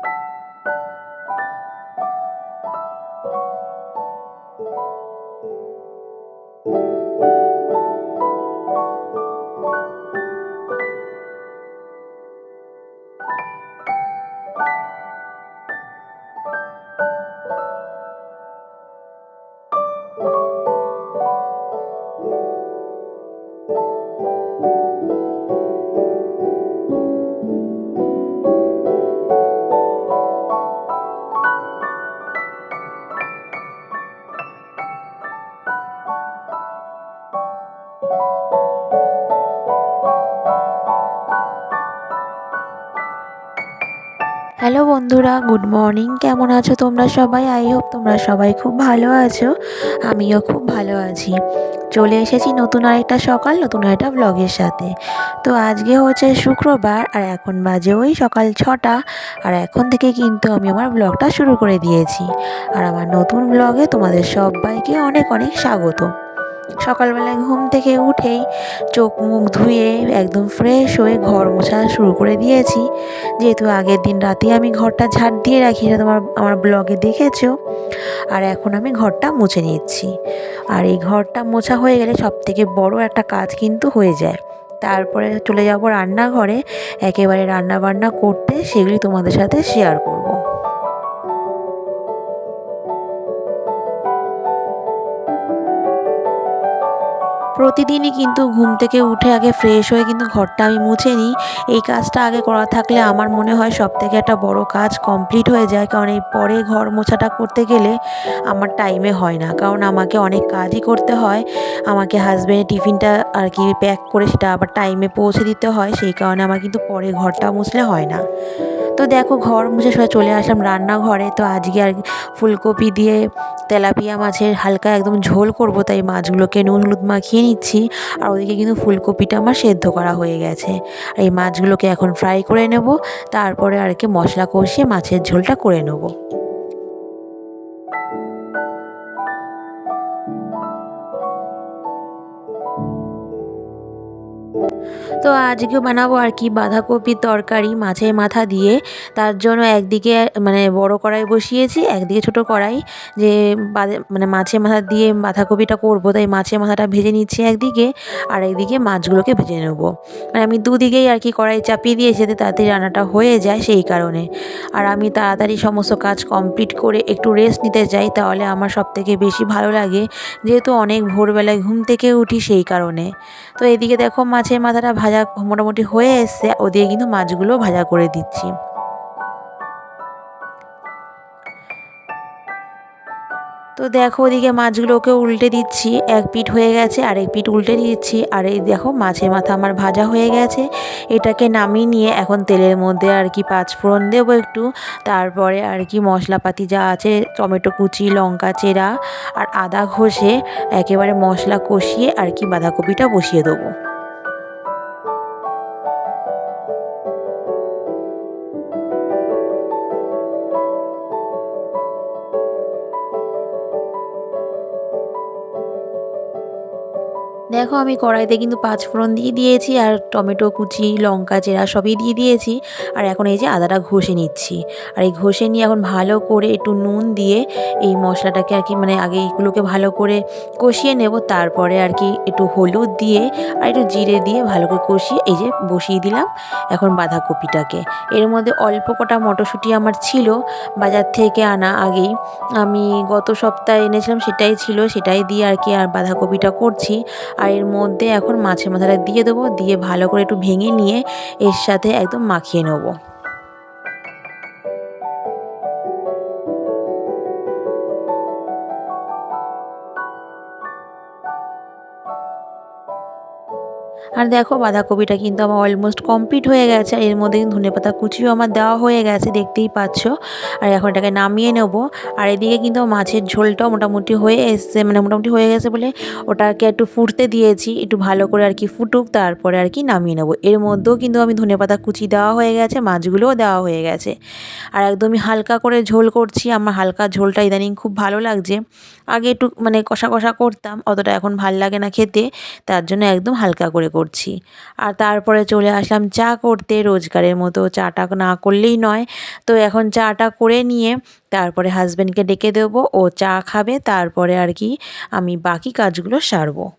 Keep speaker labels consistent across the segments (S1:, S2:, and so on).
S1: you hello বন্ধুরা, good morning. কেমন আছো তোমরা সবাই? আই হোপ তোমরা সবাই খুব ভালো আছো। আমিও খুব ভালো আছি। চলে এসেছি নতুন আরেকটা সকাল, নতুন আরেকটা ব্লগের সাথে। তো আজকে হচ্ছে শুক্রবার, আর এখন বাজে ওই সকাল ছটা। আর এখন থেকে কিন্তু আমি আমার ব্লগটা শুরু করে দিয়েছি। আর আমার নতুন ব্লগে তোমাদের সবাইকে অনেক অনেক স্বাগত। সকালবেলায় ঘুম থেকে উঠেই চোখ মুখ ধুয়ে একদম ফ্রেশ হয়ে ঘর মোছা শুরু করে দিয়েছি। যেহেতু আগের দিন রাতে আমি ঘরটা ঝাড় দিয়ে রাখি এটা তোমার আমার ব্লগে দেখেছ। আর এখন আমি ঘরটা মুছে নিচ্ছি। আর এই ঘরটা মোছা হয়ে গেলে সব থেকে বড় একটা কাজ কিন্তু হয়ে যায়। তারপরে চলে যাব রান্নাঘরে। একেবারে রান্না বান্না করতে, সেগুলি তোমাদের সাথে শেয়ার করব। প্রতিদিনই কিন্তু ঘুম থেকে উঠে আগে ফ্রেশ হয়ে কিন্তু ঘরটা আমি মুছে নিই। এই কাজটা আগে করা থাকলে আমার মনে হয় সব থেকে একটা বড় কাজ কমপ্লিট হয়ে যায়। কারণ এই পরে ঘর মোছাটা করতে গেলে আমার টাইমে হয় না। কারণ আমাকে অনেক কাজই করতে হয়। আমাকে হাজব্যান্ডের টিফিনটা আর কি প্যাক করে সেটা আবার টাইমে পৌঁছে দিতে হয়। সেই কারণে আমার কিন্তু পরে ঘরটা মুছলে হয় না। তো দেখো ঘর মুছে সবাই চলে আসলাম রান্নাঘরে। তো আজকে আর ফুলকপি দিয়ে তেলাপিয়া মাছের হালকা একদম ঝোল করব, তাই মাছগুলোকে নুন হলুদ মাখিয়ে নিচ্ছি। আর ওদিকে কিন্তু ফুলকপিটা আমার সেদ্ধ করা হয়ে গেছে। আর এই মাছগুলোকে এখন ফ্রাই করে নেব, তারপরে আর কি মশলা কষিয়ে মাছের ঝোলটা করে নেব। তো আজকে বানাবো আর কি বাঁধাকপির তরকারি মাছের মাথা দিয়ে। তার জন্য একদিকে মানে বড় কড়াই বসিয়েছি, একদিকে ছোট কড়াই যে মানে মাছের মাথা দিয়ে বাঁধাকপিটা করব, তাই মাছের মাথাটা ভেজে নিচ্ছি একদিকে আর একদিকে মাছগুলোকে ভেজে নেব। মানে আমি দুদিকেই আর কি কড়াই চাপিয়ে দিয়েছি যাতে তাড়াতাড়ি রান্নাটা হয়ে যায় সেই কারণে। আর আমি তাড়াতাড়ি সমস্ত কাজ কমপ্লিট করে একটু রেস্ট নিতে চাই তাহলে আমার সব থেকে বেশি ভালো লাগে। যেহেতু অনেক ভোরবেলায় ঘুম থেকে উঠি সেই কারণে। তো এদিকে দেখো মাছের মাথাটা ভাজা মোটামুটি হয়ে এসছে ওদিকে কিন্তু মাছগুলো ভাজা করে দিচ্ছি। তো দেখো ওদিকে মাছগুলোকে উল্টে দিচ্ছি, এক পিঠ হয়ে গেছে আর এক পিঠ উল্টে দিচ্ছি, আর এই দেখো মাছের মাথা আমার ভাজা হয়ে গেছে। এটাকে নামিয়ে নিয়ে এখন তেলের মধ্যে আর কি পাঁচ ফোড়ন দেবো একটু, তারপরে আর কি মশলাপাতি যা আছে, টমেটো কুচি, লঙ্কা চেরা, আর আদা ঘষে একেবারে মশলা কষিয়ে আর কি বাঁধাকপিটা বসিয়ে দেবো। দেখো, আমি কড়াইতে কিন্তু পাঁচ ফোড়ন দিয়ে দিয়েছি আর টমেটো, কুচি, লঙ্কা চেরা সবই দিয়ে দিয়েছি। আর এখন এই যে আদাটা ঘষে নিচ্ছি। আর এই ঘষে নিয়ে এখন ভালো করে একটু নুন দিয়ে এই মশলাটাকে আর কি মানে আগে এইগুলোকে ভালো করে কষিয়ে নেব। তারপরে আর কি একটু হলুদ দিয়ে আর একটু জিরে দিয়ে ভালো করে কষিয়ে এই যে বসিয়ে দিলাম এখন বাঁধাকপিটাকে। এর মধ্যে অল্প কটা মটরশুঁটি আমার ছিল। বাজার থেকে আনা আগেই আমি গত সপ্তাহে এনেছিলাম, সেটাই ছিল, সেটাই দিয়ে আর কি আর বাঁধাকপিটা করছি। আর এর মধ্যে এখন মাছের মাথাটা দিয়ে দেবো, দিয়ে ভালো করে একটু ভেঙে নিয়ে এর সাথে একদম মাখিয়ে নেব। আর দেখো বাঁধাকপিটা কিন্তু আমার অলমোস্ট কমপ্লিট হয়ে গেছে। আর এর মধ্যে কিন্তু ধনে পাতা কুচিও আমার দেওয়া হয়ে গেছে, দেখতেই পাচ্ছ। আর এখন এটাকে নামিয়ে নেব। আর এদিকে কিন্তু মাছের ঝোলটাও মোটামুটি হয়ে এসছে মানে মোটামুটি হয়ে গেছে বলে ওটাকে একটু ফুটতে দিয়েছি। একটু ভালো করে আর কি ফুটুক, তারপরে আর কি নামিয়ে নেব। এর মধ্যেও কিন্তু আমি ধনে পাতা কুচি দেওয়া হয়ে গেছে, মাছগুলোও দেওয়া হয়ে গেছে। আর একদমই হালকা করে ঝোল করছি। আমার হালকা ঝোলটা ইদানিং খুব ভালো লাগছে। আগে একটু মানে কষা কষা করতাম, অতটা এখন ভালো লাগে না খেতে, তার জন্য একদম হালকা করে করছি। আর তারপরে চলে আসলাম চা করতে, রোজগারের মতো চাটা না করলেই নয়। তো এখন চাটা করে নিয়ে তারপরে হাজব্যান্ডকে ডেকে দেবো, ও চা খাবে, তারপরে আর কি আমি বাকি কাজগুলো সারবো।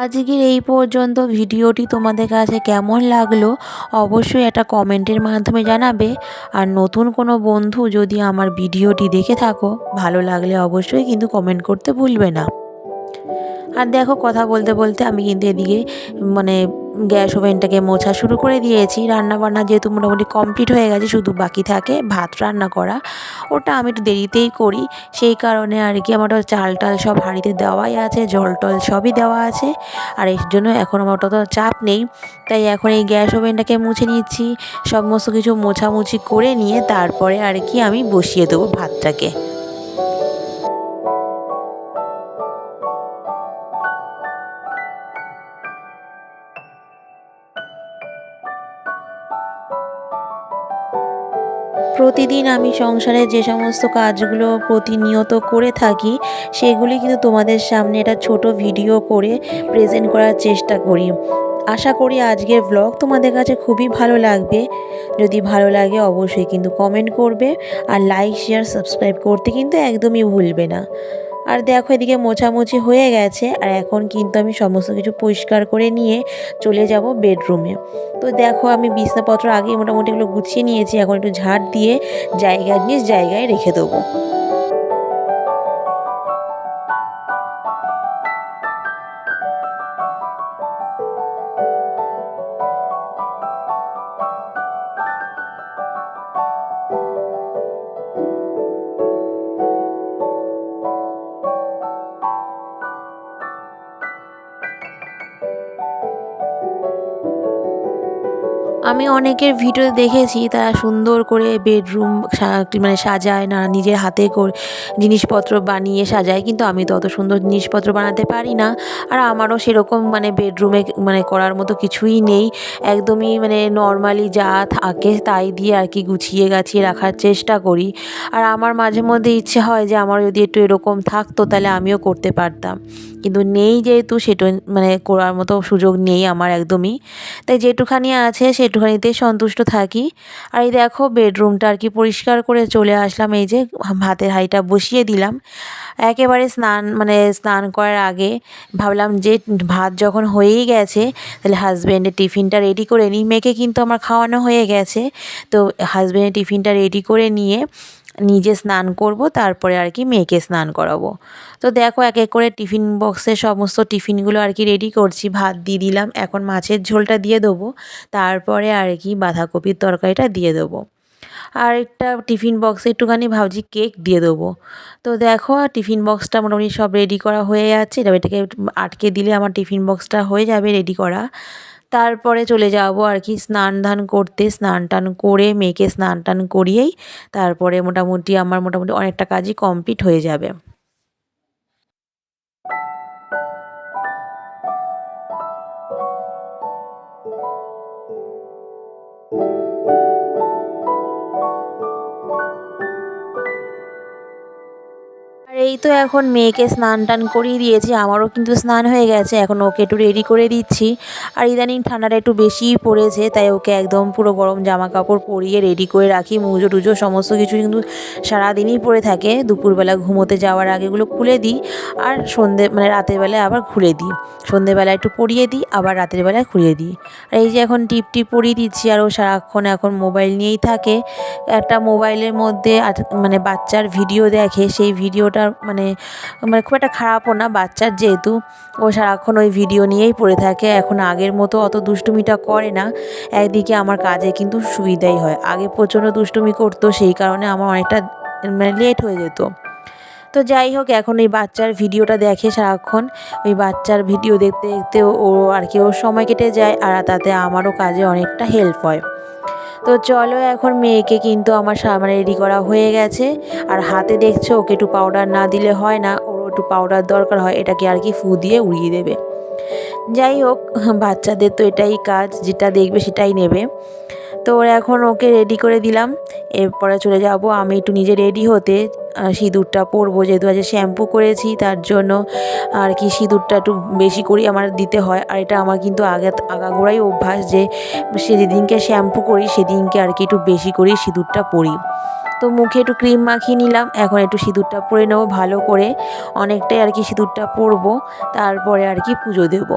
S1: আজকের এই পর্যন্ত ভিডিওটি তোমাদের কাছে কেমন লাগল অবশ্যই একটা কমেন্টের মাধ্যমে জানাবে। আর নতুন কোনো বন্ধু যদি আমার ভিডিওটি দেখে থাকো, ভালো লাগলে অবশ্যই কিন্তু কমেন্ট করতে ভুলবে না। আর দেখো কথা বলতে বলতে আমি কিন্তু এদিকে মানে গ্যাস ওভেনটাকে মোছা শুরু করে দিয়েছি। রান্না বান্না যেহেতু মোটামুটি কমপ্লিট হয়ে গেছে, শুধু বাকি থাকে ভাত রান্না করা। ওটা আমি একটু দেরিতেই করি। সেই কারণে আর কি আমার চাল টাল সব হাঁড়িতে দেওয়াই আছে, জল টল সবই দেওয়া আছে। আর এর জন্য এখন আমার অত চাপ নেই। তাই এখন এই গ্যাস ওভেনটাকে মুছে নিচ্ছি। সমস্ত কিছু মোছামুছি করে নিয়ে তারপরে আর কি আমি বসিয়ে দেবো ভাতটাকে। আমি সংসারে যে সমস্ত কাজগুলো প্রতিনিয়ত করে থাকি, সেগুলি কিন্তু তোমাদের সামনে একটা ছোট ভিডিও করে প্রেজেন্ট করার চেষ্টা করি। আশা করি আজকের ব্লগ তোমাদের কাছে খুবই ভালো লাগবে। যদি ভালো লাগে অবশ্যই কিন্তু কমেন্ট করবে আর লাইক শেয়ার সাবস্ক্রাইব করতে কিন্তু একদমই ভুলবে না। আর দেখো, এদিকে মোছামুছি হয়ে গেছে। আর এখন কিন্তু আমি সমস্ত কিছু পরিষ্কার করে নিয়ে চলে যাব বেডরুমে তো দেখো, আমি বিছনাপত্র আগে মোটামুটি এগুলো গুছিয়ে নিয়েছি। এখন একটু ঝাড় দিয়ে জায়গা নিয়ে জায়গায় রেখে দেবো। আমি অনেকের ভিডিও দেখেছি, তারা সুন্দর করে বেডরুম মানে সাজায় না, নিজের হাতে করে জিনিসপত্র বানিয়ে সাজায়, কিন্তু আমি তো অত সুন্দর জিনিসপত্র বানাতে পারি না। আর আমারও সেরকম মানে বেডরুমে মানে করার মতো কিছুই নেই। একদমই মানে নর্মালি যা থাকে তাই দিয়ে আর কি গুছিয়ে গাছিয়ে রাখার চেষ্টা করি। আর আমার মাঝে মধ্যে ইচ্ছে হয় যে আমার যদি একটু এরকম থাকতো তাহলে আমিও করতে পারতাম। কিন্তু নেই যেহেতু, সেটা মানে করার মতো সুযোগ নেই আমার একদমই। তাই যেটুখানি আছে সেটুখানিতেই সন্তুষ্ট থাকি। আর এই দেখো বেডরুমটা আর কি পরিষ্কার করে চলে আসলাম। এই যে ভাতের হাঁড়িটা বসিয়ে দিলাম। একেবারে স্নান মানে স্নান করার আগে ভাবলাম যে ভাত যখন হয়েই গেছে, তাহলে হাজব্যান্ডের টিফিনটা রেডি করে নিই। মেয়েকে কিন্তু আমার খাওয়ানো হয়ে গেছে। তো হাজব্যান্ডের টিফিনটা রেডি করে নিয়ে নিজে স্নান করব, তারপরে আর কি মেয়েকে স্নান করাবো। তো দেখো এক এক করে টিফিন বক্সে সমস্ত টিফিনগুলো আর কি রেডি করছি, ভাত দিয়ে দিলাম। এখন মাছের ঝোলটা দিয়ে দেবো, তারপরে আর কি বাঁধাকপির তরকারিটা দিয়ে দেবো। আর একটা টিফিন বক্সে একটুখানি ভাবছি কেক দিয়ে দেবো। তো দেখো টিফিন বক্সটা মোটামুটি সব রেডি করা হয়ে যাচ্ছে। এটাকে আটকে দিলে আমার টিফিন বক্সটা হয়ে যাবে রেডি করা। তারপরে চলে যাব আর কি স্নান ধান করতে, স্নান টান করে মেয়েকে স্নান টান করিয়েই তারপরে মোটামুটি আমার মোটামুটি অনেকটা কাজই কমপ্লিট হয়ে যাবে। এই তো এখন মেয়েকে স্নান টান করিয়ে দিয়েছি, আমারও কিন্তু স্নান হয়ে গেছে, এখন ওকে একটু রেডি করে দিচ্ছি। আর ইদানিং ঠান্ডাটা একটু বেশিই পড়েছে, তাই ওকে একদম পুরো গরম জামা কাপড় পরিয়ে রেডি করে রাখি, মুজো টুজো সমস্ত কিছু কিন্তু সারাদিনই পরে থাকে। দুপুরবেলা ঘুমোতে যাওয়ার আগে এগুলো খুলে দিই, আর সন্ধে মানে রাতের বেলায় আবার খুলে দিই। সন্ধেবেলা একটু পরিয়ে দিই, আবার রাতের বেলায় খুলে দিই। আর এই যে এখন টিপ টিপ পরিয়ে দিচ্ছি, আর ও সারাক্ষণ এখন মোবাইল নিয়েই থাকে। একটা মোবাইলের মধ্যে মানে বাচ্চার ভিডিও দেখে, সেই ভিডিওটা মানে মানে খুব একটা খারাপও না, বাচ্চার যেহেতু। ও সারাক্ষণ ওই ভিডিও নিয়েই পড়ে থাকে। এখন আগের মতো অত দুষ্টুমিটা করে না। একদিকে আমার কাজে কিন্তু সুবিধাই হয়। আগে প্রচণ্ড দুষ্টুমি করতো, সেই কারণে আমার অনেকটা মানে লেট হয়ে যেত। তো যাই হোক, এখন এই বাচ্চার ভিডিওটা দেখে সারাক্ষণ। ওই বাচ্চার ভিডিও দেখতে দেখতে ও আর কি ওর সময় কেটে যায়, আর তাতে আমারও কাজে অনেকটা হেল্প হয়। তো চলো এখন মেয়েকে কিন্তু আমার সামনে রেডি করা হয়ে গেছে। আর হাতে দেখছ, ওকে একটু পাউডার না দিলে হয় না, ওর একটু পাউডার দরকার হয়, এটাকে আর কি ফু দিয়ে উড়িয়ে দেবে। যাই হোক, বাচ্চাদের তো এটাই কাজ, যেটা দেখবে সেটাই নেবে। তো এখন ওকে রেডি করে দিলাম। এরপরে চলে যাব, আমি একটু নিজে রেডি হতে। সিঁদুরটা পরবো, যেহেতু আজ শ্যাম্পু করেছি, তার জন্য আর কি সিঁদুরটা একটু বেশি করেই আমার দিতে হয়। আর এটা আমার কিন্তু আগে আগাগোড়াই অভ্যাস যে সেদিনকে শ্যাম্পু করি, সেদিনকে আর কি একটু বেশি করেই সিঁদুরটা পরি। তো মুখে একটু ক্রিম মাখিয়ে নিলাম, এখন একটু সিঁদুরটা পরে নেব ভালো করে। অনেকটাই আর কি সিঁদুরটা পরবো, তারপরে আর কি পুজো দেবো।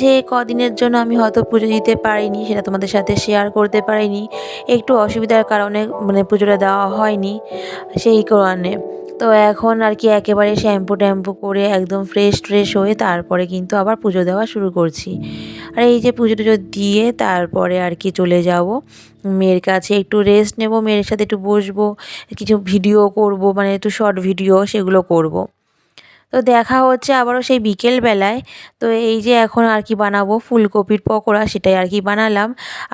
S1: মাঝে কদিনের জন্য আমি হয়তো পুজো দিতে পারিনি, সেটা তোমাদের সাথে শেয়ার করতে পারিনি। একটু অসুবিধার কারণে মানে পুজোটা দেওয়া হয়নি সেই কারণে। তো এখন আর কি একেবারে শ্যাম্পু ট্যাম্পু করে একদম ফ্রেশ ট্রেশ হয়ে তারপরে কিন্তু আবার পুজো দেওয়া শুরু করছি। আর এই যে পুজো টুজো দিয়ে তারপরে আর কি চলে যাব। মেয়ের কাছে একটু রেস্ট নেব, মেয়ের সাথে একটু বসবো, কিছু ভিডিও করব মানে একটু শর্ট ভিডিও সেগুলো করব। তো দেখা হচ্ছে আবারও সেই বিকেলবেলায়। তো এই যে এখন আর কি বানাবো, ফুলকপির পকোড়া সেটাই আর কি বানালাম।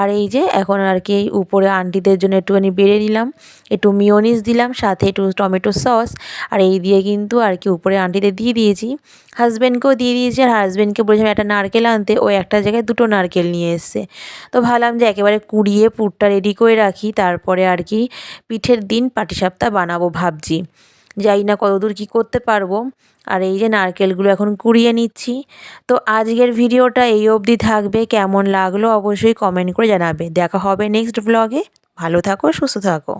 S1: আর এই যে এখন আর কি উপরে আন্টিদের জন্য একটুখানি বেড়ে নিলাম, একটু মিওনিস দিলাম, সাথে একটু টমেটো সস। আর এই দিয়ে কিন্তু আর কি উপরে আন্টিদের দিয়ে দিয়েছি। হাজব্যান্ডকেও দিয়ে দিয়েছি আর হাজব্যান্ডকে বলেছিলাম একটা নারকেল আনতে, ও একটা জায়গায় দুটো নারকেল নিয়ে এসছে। তো ভাবলাম যে একেবারে কুড়িয়ে পুরটা রেডি করে রাখি, তারপরে আর কি পিঠের দিন পাটিসাপটা বানাবো ভাবছি। যাই না কতদূর কী করতে পারব। আর এই যে নারকেলগুলো এখন কুড়িয়ে নিচ্ছি। তো আজকের ভিডিওটা এই অবধি থাকবে। কেমন লাগল অবশ্যই কমেন্ট করে জানাবে। দেখা হবে নেক্সট ব্লগে ভালো থাকো, সুস্থ থাকো।